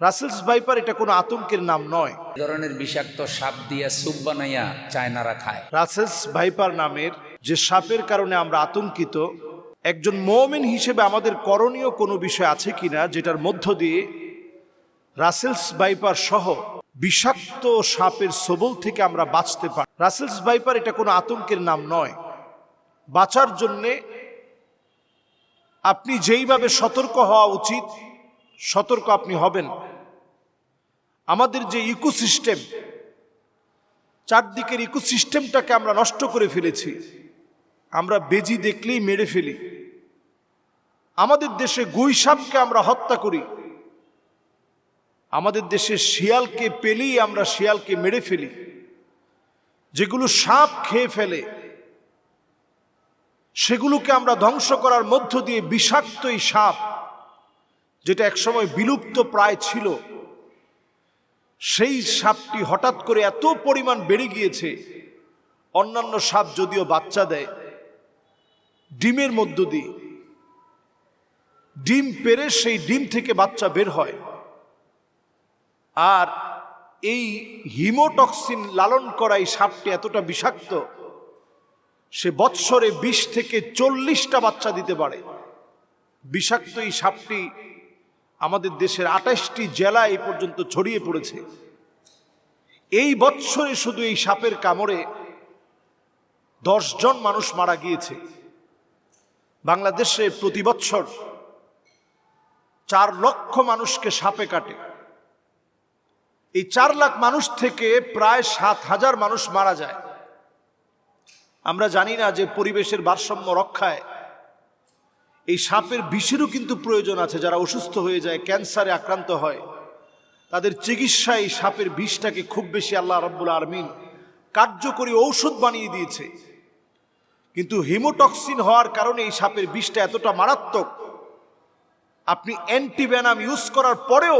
Russell's viper এটা কোনো আতঙ্কের নাম নয়। ধরনের বিষাক্ত সাপ দিয়া স্যুপ বানাইয়া চায়নারা খায়। রাসেলস ভাইপার নামের যে সাপের কারণে আমরা আতঙ্কিত একজন মৌমিন হিসেবে আমাদের করণীয় কোনো বিষয় আছে কিনা যেটার মধ্য দিয়ে রাসেলস ভাইপার সহ বিষাক্ত সাপের সবল থেকে আমরা বাঁচতে পারি রাসেলস ভাইপার এটা কোনো আতঙ্কের নাম নয়। বাঁচার জন্যে আপনি যেইভাবে সতর্ক হওয়া উচিত সতর্ক আপনি হবেন। আমাদের যে ইকোসিস্টেম, চারদিকের ইকোসিস্টেমটাকে আমরা নষ্ট করে ফেলেছি। আমরা বেজি দেখলেই মেরে ফেলি। আমাদের দেশে গুই সাপকে আমরা হত্যা করি। আমাদের দেশে শিয়ালকে পেলেই আমরা শিয়ালকে মেরে ফেলি। যেগুলো সাপ খেয়ে ফেলে, সেগুলোকে আমরা ধ্বংস করার মধ্য দিয়ে বিষাক্ত এই সাপ, যেটা একসময় বিলুপ্ত প্রায় ছিল। সেই সাপটি হঠাৎ করে এত পরিমাণ বেড়ে গিয়েছে, অন্যান্য সাপ যদিও বাচ্চা দেয়, ডিমের মধ্য দিয়ে। ডিম পেরে সেই ডিম থেকে বাচ্চা বের হয়। আর এই হিমোটক্সিন লালন করা এই সাপটি এতটা বিষাক্ত, সে বৎসরে বিশ থেকে চল্লিশটা বাচ্চা দিতে পারে। বিষাক্ত এই সাপটি আমাদের দেশের আঠাশটি জেলা এই পর্যন্ত ছড়িয়ে পড়েছে। এই বৎসরে শুধু এই সাপের কামড়ে জন মানুষ মারা গিয়েছে। বাংলাদেশে প্রতি বছর চার লক্ষ মানুষকে সাপে কাটে। এই চার লাখ মানুষ থেকে প্রায় সাত হাজার মানুষ মারা যায়। আমরা জানি না যে পরিবেশের ভারসাম্য রক্ষায় এই সাপের বিষেরও কিন্তু প্রয়োজন আছে যারা অসুস্থ হয়ে যায়, ক্যান্সারে আক্রান্ত হয়। তাদের চিকিৎসায় এই সাপের বিষটাকে খুব বেশি আল্লাহ রব্বুল আরমিন কার্যকরী ঔষধ বানিয়ে দিয়েছে। কিন্তু হিমোটক্সিন হওয়ার কারণে এই সাপের বিষটা এতটা মারাত্মক। আপনি অ্যান্টিভেনাম ইউজ করার পরেও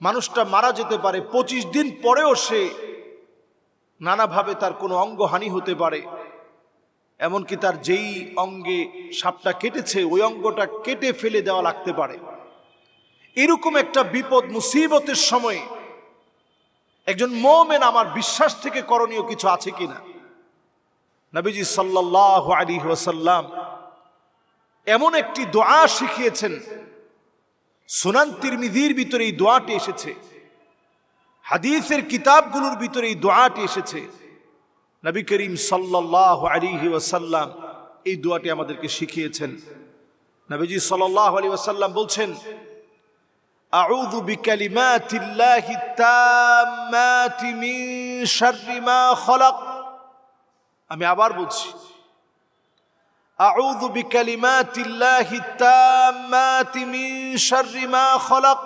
মানুষটা মারা যেতে পারে, পঁচিশ দিন পরেও সে নানাভাবে তার কোনো অঙ্গহানি হতে পারে। এমনকি তার যেই অঙ্গে সাপটা কেটেছে, ওই অঙ্গটা কেটে ফেলে দেওয়া লাগতে পারে। এরকম একটা বিপদ, মুসিবতের সময়ে একজন মোমেন আমার বিশ্বাস থেকে করণীয় কিছু আছে কিনা? নবীজি সাল্লাহ আলী ওয়াসাল্লাম এমন একটি দোয়া শিখিয়েছেন। সুনান তিরমিদির ভিতরে এই দোয়াটি এসেছে। হাদিসের কিতাবগুলোর ভিতরে এই দোয়াটি এসেছে। নবী করিম সাল্লাহ আলিহি ওয়াসাল্লাম এই দোয়াটি আমাদেরকে শিখিয়েছেন নবীজি সাল্লাহ আলী ওয়াসাল্লাম বলছেন أعوذ بكلمات الله التامات من شر ما خلق আমি আবার বলছি أعوذ بكلمات الله التامات من شر ما خلق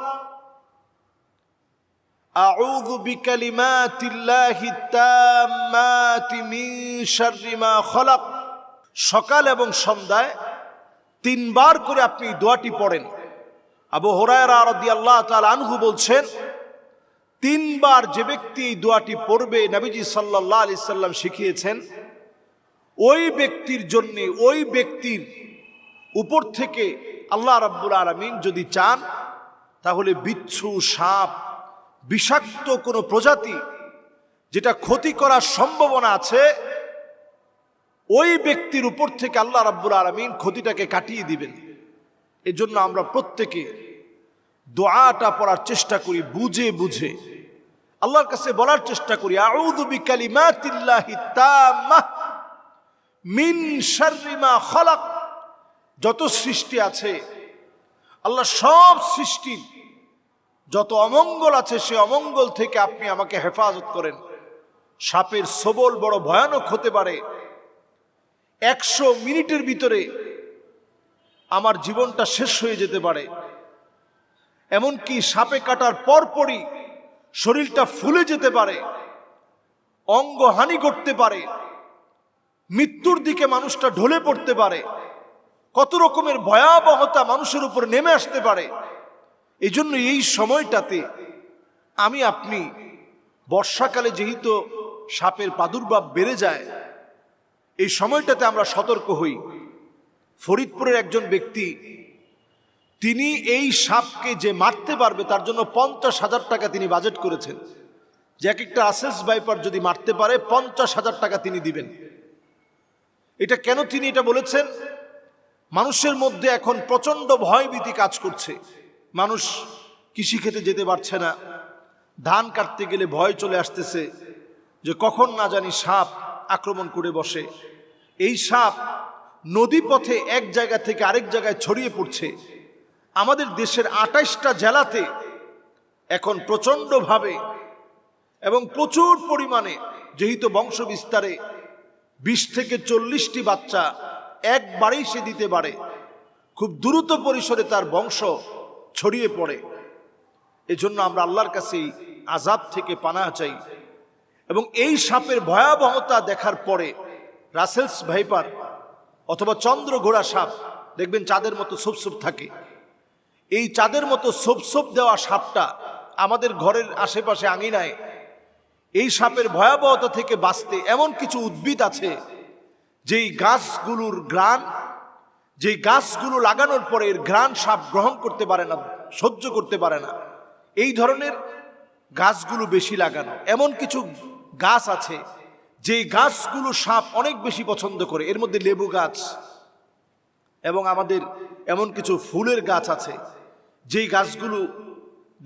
أعوذ بكلمات الله التامات من شر ما خلق সকাল এবং সন্ধ্যায় তিনবার করে আপনি এই দোয়াটি পড়েন আবু হরায়রা রাদিয়াল্লাহু তাআলা আনহু বলছেন তিনবার যে ব্যক্তি এই দোয়াটি পড়বে নবীজি সাল্লাল্লাহু আলাইহি সাল্লাম শিখিয়েছেন ওই ব্যক্তির জন্য ওই ব্যক্তির উপর থেকে আল্লাহ রাব্বুল আলামিন যদি চান তাহলে বিচ্ছু সাপ বিষাক্ত কোনো প্রজাতি যেটা ক্ষতি করার সম্ভাবনা আছে, ওই ব্যক্তির উপর থেকে আল্লাহ রাব্বুল আলমিন ক্ষতিটাকে কাটিয়ে দিবেন। এজন্য আমরা প্রত্যেকে দোয়াটা পড়ার চেষ্টা করি, বুঝে বুঝে। আল্লাহর কাছে বলার চেষ্টা করি, আউযু বিকালিমাতিল্লাহি তাম্মাহ মিন শাররি মা খালাক। যত সৃষ্টি আছে, আল্লাহ সব সৃষ্টির যত অমঙ্গল আছে, সে অমঙ্গল থেকে আপনি আমাকে হেফাজত করেন। সাপের সবল বড় ভয়ানক হতে পারে। একশো মিনিটের ভিতরে আমার জীবনটা শেষ হয়ে যেতে পারে। এমনকি সাপে কাটার পরপরই শরীরটা ফুলে যেতে পারে অঙ্গহানি করতে পারে, মৃত্যুর দিকে মানুষটা ঢলে পড়তে পারে, কত রকমের ভয়াবহতা মানুষের উপর নেমে আসতে পারে। এই জন্য এই সময়টাতে আমি আপনি বর্ষাকালে যেহেতু সাপের প্রাদুর্ভাব বেড়ে যায়, এই সময়টাতে আমরা সতর্ক হই। ফরিদপুরের একজন ব্যক্তি, তিনি এই সাপকে যে মারতে পারবে তার জন্য পঞ্চাশ হাজার টাকা তিনি বাজেট করেছেন। যে এক একটা আসেস বাইপার যদি মারতে পারে, পঞ্চাশ হাজার টাকা তিনি দিবেন। এটা কেন তিনি এটা বলেছেন? মানুষের মধ্যে এখন প্রচণ্ড ভয়ভীতি কাজ করছে। মানুষ কৃষি খেতে যেতে পারছে না। ধান কাটতে গেলে ভয় চলে আসতেছে যে কখন না জানি সাপ আক্রমণ করে বসে। এই সাপ নদী পথে এক জায়গা থেকে আরেক জায়গায় ছড়িয়ে পড়ছে। আমাদের দেশের আঠাইশটা জেলাতে এখন প্রচণ্ডভাবে এবং প্রচুর পরিমাণে, যেহেতু বংশ বিস্তারে বিশ থেকে চল্লিশটি বাচ্চা একবারেই সে দিতে পারে। খুব দ্রুত পরিসরে তার বংশ ছড়িয়ে পড়ে। এজন্য আমরা আল্লাহর কাছে আজাব থেকে পানা চাই। এবং এই সাপের ভয়াবহতা দেখার পরে রাসেলস ভাইপার অথবা চন্দ্র ঘোড়া সাপ, দেখবেন চাঁদের মতো সুপসুপ থাকে। এই চাঁদের মতো সোপ দেওয়া সাপটা আমাদের ঘরের আশেপাশে আঙিনায়, এই সাপের ভয়াবহতা থেকে বাঁচতে এমন কিছু উদ্ভিদ আছে, যেই গাছগুলোর গ্রান যেই গাছগুলো লাগানোর পরে এর ঘ্রাণ সাপ গ্রহণ করতে পারে না, সহ্য করতে পারে না। এই ধরনের গাছগুলো বেশি লাগানো। এমন কিছু গাছ আছে যেই গাছগুলো সাপ অনেক বেশি পছন্দ করে। এর মধ্যে লেবু গাছ এবং আমাদের এমন কিছু ফুলের গাছ আছে, যেই গাছগুলো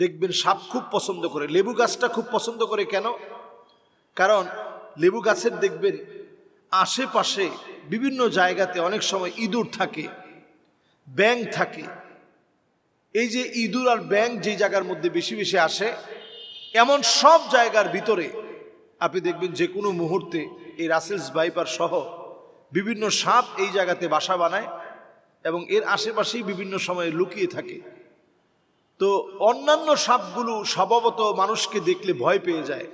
দেখবেন সাপ খুব পছন্দ করে। লেবু গাছটা খুব পছন্দ করে কেন? কারণ লেবু গাছের দেখবেন আশেপাশে বিভিন্ন জায়গাতে অনেক সময় ইঁদুর থাকে ব্যাং থাকে। এই যে ইঁদুর আর ব্যাং যেই জায়গার মধ্যে বেশি বেশি আসে, এমন সব জায়গার ভিতরে আপনি দেখবেন যে কোনো মুহূর্তে এই রাসেলস বাইপার সহ বিভিন্ন সাপ এই জায়গাতে বাসা বানায় এবং এর আশেপাশেই বিভিন্ন সময়ে লুকিয়ে থাকে। তো অন্যান্য সাপগুলো স্বভাবত মানুষকে দেখলে ভয় পেয়ে যায়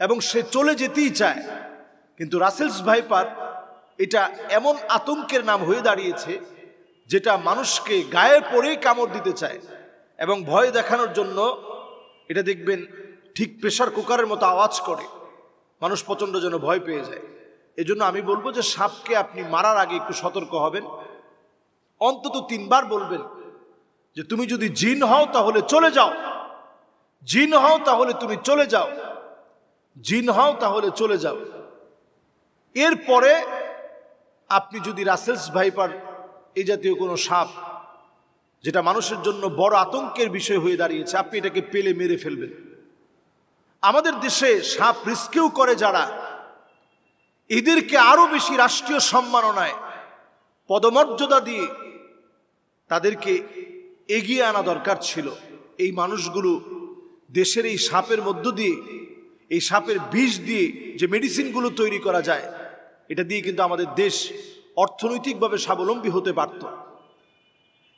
এবং সে চলে যেতেই চায়। কিন্তু রাসেলস ভাইপার এটা এমন আতঙ্কের নাম হয়ে দাঁড়িয়েছে যেটা মানুষকে গায়ে পরেই কামড় দিতে চায় এবং ভয় দেখানোর জন্য এটা দেখবেন ঠিক প্রেশার কুকারের মতো আওয়াজ করে। মানুষ প্রচণ্ড যেন ভয় পেয়ে যায়। এজন্য আমি বলব যে সাপকে আপনি মারার আগে একটু সতর্ক হবেন। অন্তত তিনবার বলবেন যে তুমি যদি জিন হও তাহলে চলে যাও। জিন হও তাহলে তুমি চলে যাও। জিন হও তাহলে চলে যাও। এরপরে আপনি যদি রাসেলস ভাইপার এই জাতীয় কোনো সাপ, যেটা মানুষের জন্য বড় আতঙ্কের বিষয় হয়ে দাঁড়িয়েছে, আপনি এটাকে পেলে মেরে ফেলবেন। আমাদের দেশে সাপ রিস্কেও করে যারা। এদেরকে আরও বেশি রাষ্ট্রীয় সম্মাননায় পদমর্যাদা দিয়ে তাদেরকে এগিয়ে আনা দরকার ছিল। এই মানুষগুলো দেশের এই সাপের মধ্য দিয়ে, এই সাপের বিষ দিয়ে যে মেডিসিনগুলো তৈরি করা যায় এটা দিয়ে কিন্তু আমাদের দেশ অর্থনৈতিকভাবে স্বাবলম্বী হতে পারত।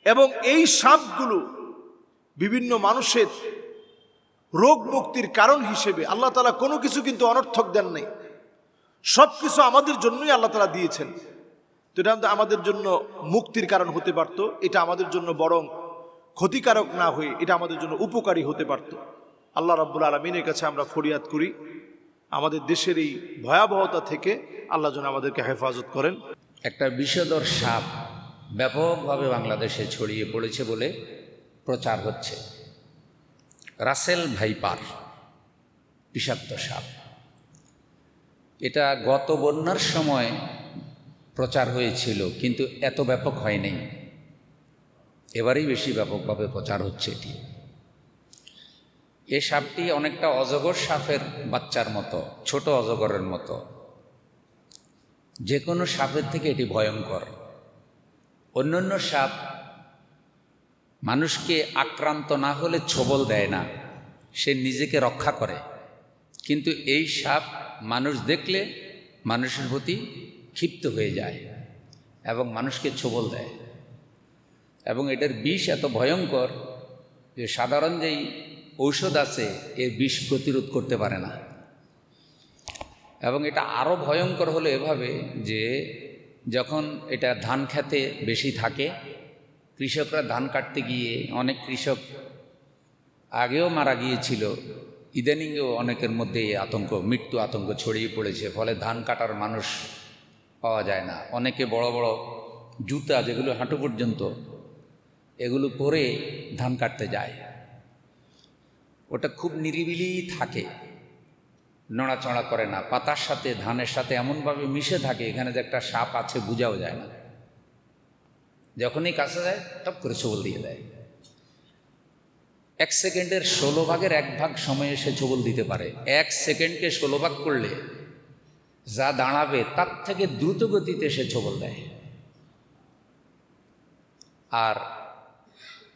এবং এই সাপগুলো বিভিন্ন মানুষের রোগ মুক্তির কারণ হিসেবে আল্লাহ তালা কোনো কিছু কিন্তু অনর্থক দেন নাই। সব কিছু আমাদের জন্যই আল্লাহ তালা দিয়েছেন। তো এটা আমাদের জন্য মুক্তির কারণ হতে পারত, এটা আমাদের জন্য বরং ক্ষতিকারক না হয়ে এটা আমাদের জন্য উপকারী হতে পারত। আল্লাহ রাব্বুল আলমিনের কাছে আমরা ফরিয়াদ করি, আমাদের দেশের এই ভয়াবহতা থেকে আল্লাহ যেন আমাদেরকে হেফাজত করেন। একটা বিষধর সাপ ব্যাপকভাবে বাংলাদেশে ছড়িয়ে পড়েছে বলে প্রচার হচ্ছে। রাসেল ভাইপার, বিষাক্ত সাপ। এটা গত বন্যার সময় প্রচার হয়েছিল, কিন্তু এত ব্যাপক হয়নি। এবারেই বেশি ব্যাপকভাবে প্রচার হচ্ছে এটি। এ সাপটি অনেকটা অজগর সাপের বাচ্চার মতো, ছোট অজগরের মতো। যে কোনো সাপের থেকে এটি ভয়ঙ্কর। অন্যান্য সাপ মানুষকে আক্রান্ত না হলে ছবল দেয় না, সে নিজেকে রক্ষা করে। কিন্তু এই সাপ মানুষ দেখলে মানুষের প্রতি ক্ষিপ্ত হয়ে যায় এবং মানুষকে ছবল দেয়। এবং এটার বিষ এত ভয়ঙ্কর যে সাধারণ যেই ঔষধ আছে, এর বিষ প্রতিরোধ করতে পারে না। এবং এটা আরও ভয়ঙ্কর হলো এভাবে যে যখন এটা ধান খেতে বেশি থাকে, কৃষকরা ধান কাটতে গিয়ে অনেক কৃষক আগেও মারা গিয়েছিল ইদানিংয়েও অনেকের মধ্যে এই আতঙ্ক, মৃত্যু আতঙ্ক ছড়িয়ে পড়েছে, ফলে ধান কাটার মানুষ পাওয়া যায় না। অনেকে বড় বড় জুতা যেগুলো হাঁটু পর্যন্ত, এগুলো পরে ধান কাটতে যায়। ওটা খুব নিরিবিলি থাকে। নড়াচড়া করে না, পাতার সাথে, ধানের সাথে এমনভাবে মিশে থাকে, এখানে যে একটা সাপ আছে বোঝাও যায় না। যখনই কাছে যায়, টপ করে ছবল দিয়ে দেয়। এক সেকেন্ডের ষোলো ভাগের এক ভাগ সময়ে সে ছবল দিতে পারে। এক সেকেন্ডকে ষোলো ভাগ করলে যা দাঁড়াবে, তার থেকে দ্রুত গতিতে সে ছবল দেয়। আর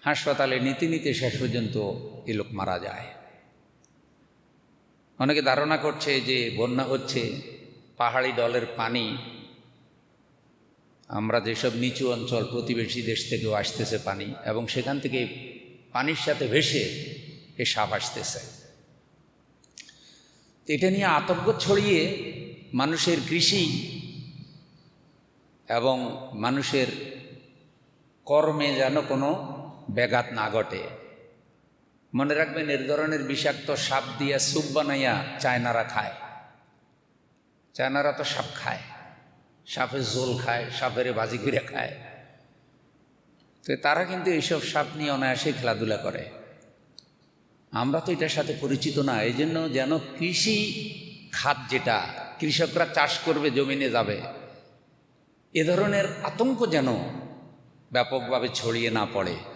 হাসপাতালে নীতি নীতি শেষ পর্যন্ত এ লোক মারা যায়। অনেকে ধারণা করছে যে বন্যা হচ্ছে পাহাড়ি দলের পানি। আমরা যেসব নিচু অঞ্চল প্রতিবেশী দেশ থেকেও আসতেছে পানি এবং সেখান থেকে পানির সাথে ভেসে এ সাপ আসতেছে। এটা নিয়ে আতঙ্ক ছড়িয়ে মানুষের কৃষি এবং মানুষের কর্মে যেন কোনো ব্যাঘাত না ঘটে। মনে রাখবেন এর ধরনের বিষাক্ত সাপ দিয়া স্যুপ বানাইয়া চায়নারা খায়। চায়নারা তো সাপ খায়। সাপের ঝোল খায়, সাপের ভাজি করে খায়। তো তারা কিন্তু এইসব সাপ নিয়ে অনায়াসে খেলাধুলা করে। আমরা তো এটার সাথে পরিচিত না এই জন্য যেন কৃষি খাত যেটা, কৃষকরা চাষ করবে, জমিনে যাবে, এ ধরনের আতঙ্ক যেন ব্যাপকভাবে ছড়িয়ে না পড়ে।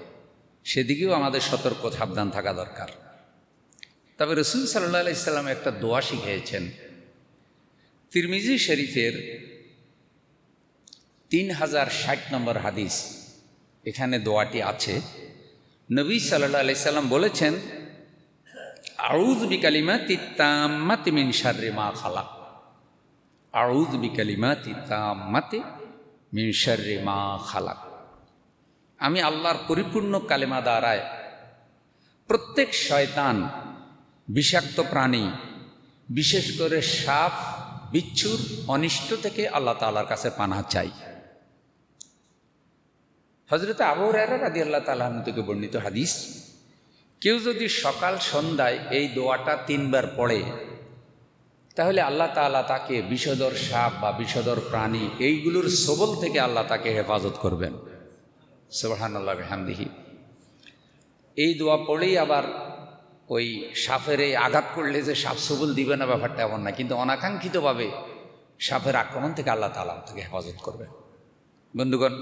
সেদিকেও আমাদের সতর্ক সাবধান থাকা দরকার। তবে রসুল সাল্লাহ ইসলাম একটা দোয়া শিখিয়েছেন। তিরমিজি শরীফের তিন হাজার ষাট নম্বর হাদিস, এখানে দোয়াটি আছে। নবী সাল্লাহ আলাইসাল্লাম বলেছেন আউজ বিকালিমা তিতাম্মাতি মিন শাররি মা খালা আউজ বিকালিমা তিতাম্মাতি মিন শাররি মা খালাক। আমি আল্লাহর পরিপূর্ণ কালেমা দ্বারায় প্রত্যেক শয়তান, বিষাক্ত প্রাণী, বিশেষ করে সাপ, বিচ্ছুর, অনিষ্ট থেকে আল্লাহ তালার কাছে পানা চাই। হজরত আবু রায়রা রাদি আল্লাহ তালাহন থেকে বর্ণিত হাদিস, কেউ যদি সকাল, সন্ধ্যায় এই দোয়াটা তিনবার পড়ে, তাহলে আল্লাহ তালা তাকে বিষধর সাপ বা বিষধর প্রাণী এইগুলোর সবল থেকে আল্লাহ তাকে হেফাজত করবেন। সোহান আল্লাহ হামদিহি এই দোয়া পড়েই আবার ওই সাপের এই আঘাত করলে যে সাপ সবল দিবে না ব্যাপারটা এমন না, কিন্তু অনাকাঙ্ক্ষিতভাবে সাপের আক্রমণ থেকে আল্লাহ তালা থেকে হেফাজত করবে। বন্ধুগণ,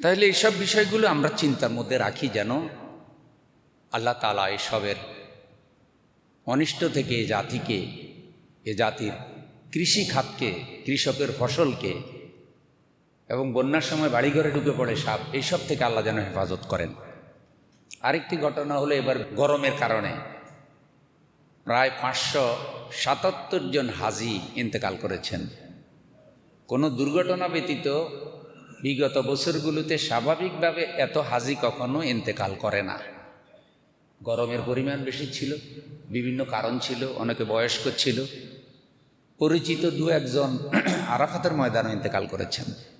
তাহলে এইসব বিষয়গুলো আমরা চিন্তার মধ্যে রাখি যেন আল্লাহ তালা এসবের অনিষ্ট থেকে এ জাতিকে, এ জাতির কৃষি খাতকে কৃষকের ফসলকে এবং বন্যার সময় বাড়িঘরে ঢুকে পড়ে সাপ, এইসব থেকে আল্লাহ যেন হেফাজত করেন। আরেকটি ঘটনা হলো এবার গরমের কারণে। প্রায় পাঁচশো সাতাত্তর জন হাজি ইন্তেকাল করেছেন। কোনো দুর্ঘটনা ব্যতীত বিগত বছরগুলোতে স্বাভাবিকভাবে এত হাজি কখনো ইন্তেকাল করে না। গরমের পরিমাণ বেশি ছিল, বিভিন্ন কারণ ছিল, অনেকে বয়স্ক ছিল। পরিচিত দু একজন আরাফাতের ময়দানে ইন্তেকাল করেছেন।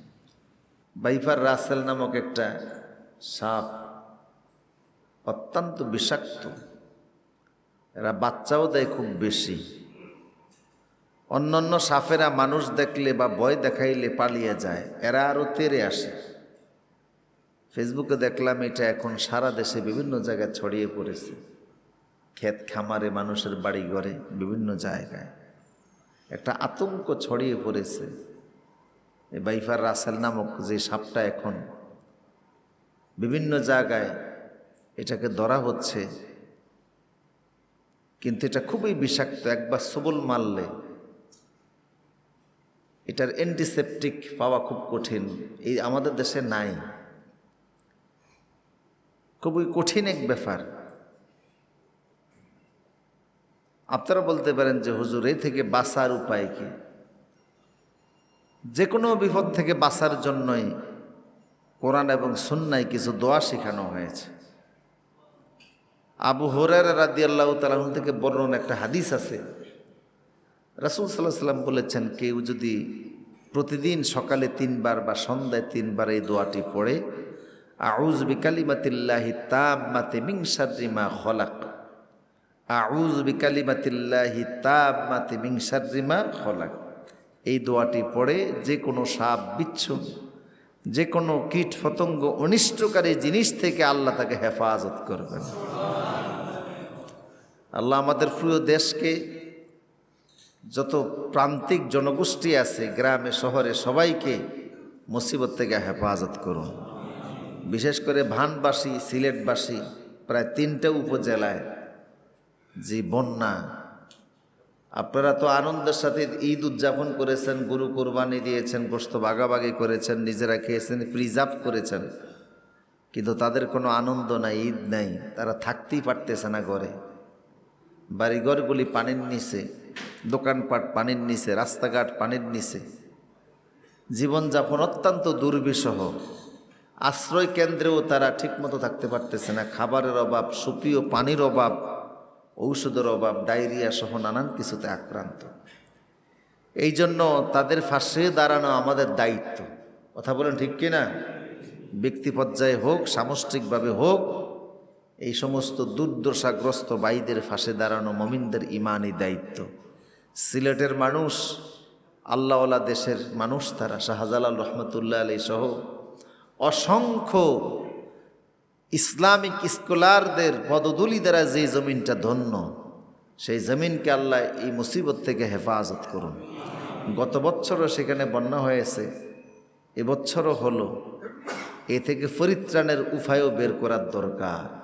বাইফার রাসেল নামক একটা সাপ অত্যন্ত বিষাক্ত। এরা বাচ্চাও দেয় খুব বেশি। অন্যান্য সাপেরা মানুষ দেখলে বা ভয় দেখাইলে পালিয়ে যায়। এরা আরও তেরে আসে। ফেসবুকে দেখলাম এটা এখন সারা দেশে বিভিন্ন জায়গায় ছড়িয়ে পড়েছে। ক্ষেত খামারে মানুষের বাড়ি ঘরে বিভিন্ন জায়গায়। একটা আতঙ্ক ছড়িয়ে পড়েছে। বাইফার রাসেল নামক যে সাপটা এখন বিভিন্ন জায়গায় এটাকে ধরা হচ্ছে, কিন্তু এটা খুবই বিষাক্ত, একবার সবল মারলে এটার অ্যান্টিসেপটিক পাওয়া খুব কঠিন। এই আমাদের দেশে নাই। খুবই কঠিন এক ব্যাপার। আপনারা বলতে পারেন যে হুজুর এই থেকে বাঁচার উপায় কি? যে কোনো বিপদ থেকে বাঁচার জন্যই কোরআন এবং সুন্নায় কিছু দোয়া শেখানো হয়েছে। আবু হরের রাদি আল্লাহ তালাহ থেকে বর্ণন একটা হাদিস আছে। রাসুল সাল্লাহ সাল্লাম বলেছেন, কেউ যদি প্রতিদিন সকালে তিনবার বা সন্ধ্যায় তিনবার এই দোয়াটি পড়ে আউজ বিকালিমাতিল্লাহি তাম্মাতে মিং শাররিমা খলাক আউজ বিকালিমাতিল্লাহি তাম্মাতে মিং শাররিমা খলাক এই দোয়াটি পড়ে যে কোনো সাপ বিচ্ছু, যে কোনো কীট পতঙ্গ অনিষ্টকারী জিনিস থেকে আল্লাহ তাকে হেফাজত করবেন। আল্লাহ আমাদের প্রিয় দেশকে যত প্রান্তিক জনগোষ্ঠী আছে, গ্রামে, শহরে, সবাইকে মুসিবত থেকে হেফাজত করুন। বিশেষ করে ভানবাসী, সিলেটবাসী, প্রায় তিনটা উপজেলায় যে বন্যা আপনারা তো আনন্দের সাথে ঈদ উদযাপন করেছেন, গরু কোরবানি দিয়েছেন গোস্ত বাগাবাগি করেছেন, নিজেরা খেয়েছেন প্রিজার্ভ করেছেন। কিন্তু তাদের কোনো আনন্দ নাই, ঈদ নাই, তারা থাকতেই পারতেছে না ঘরে। বাড়িঘরগুলি পানির নিচে, দোকানপাট পানির নিচে, রাস্তাঘাট পানির নিচে। জীবনযাপন অত্যন্ত দুর্বিষহ। আশ্রয় কেন্দ্রেও তারা ঠিকমতো থাকতে পারতেছে না, খাবারের অভাব, সুপ্রিয় পানির অভাব। ঔষধের অভাব, ডায়রিয়া সহ নানান কিছুতে আক্রান্ত। এই জন্য তাদের ফাঁসে দাঁড়ানো আমাদের দায়িত্ব। কথা বলেন ঠিক কিনা ব্যক্তি পর্যায়ে হোক, সামষ্টিকভাবে হোক, এই সমস্ত দুর্দশাগ্রস্ত বাইদের ফাঁসে দাঁড়ানো মমিনদের ইমানই দায়িত্ব। সিলেটের মানুষ, আল্লাহওয়ালা দেশের মানুষ তারা, শাহজালাল রহমতুল্লাহ আলী সহ অসংখ্য ইসলামিক স্কলারদের পদদুলি দ্বারা যে জমিনটা ধন্য, সেই জমিনকে আল্লাহ এই মুসিবত থেকে হেফাজত করুন। গত বছরও সেখানে বন্যা হয়েছে এবছরও হলো। এ থেকে পরিত্রাণের উপায়ও বের করার দরকার।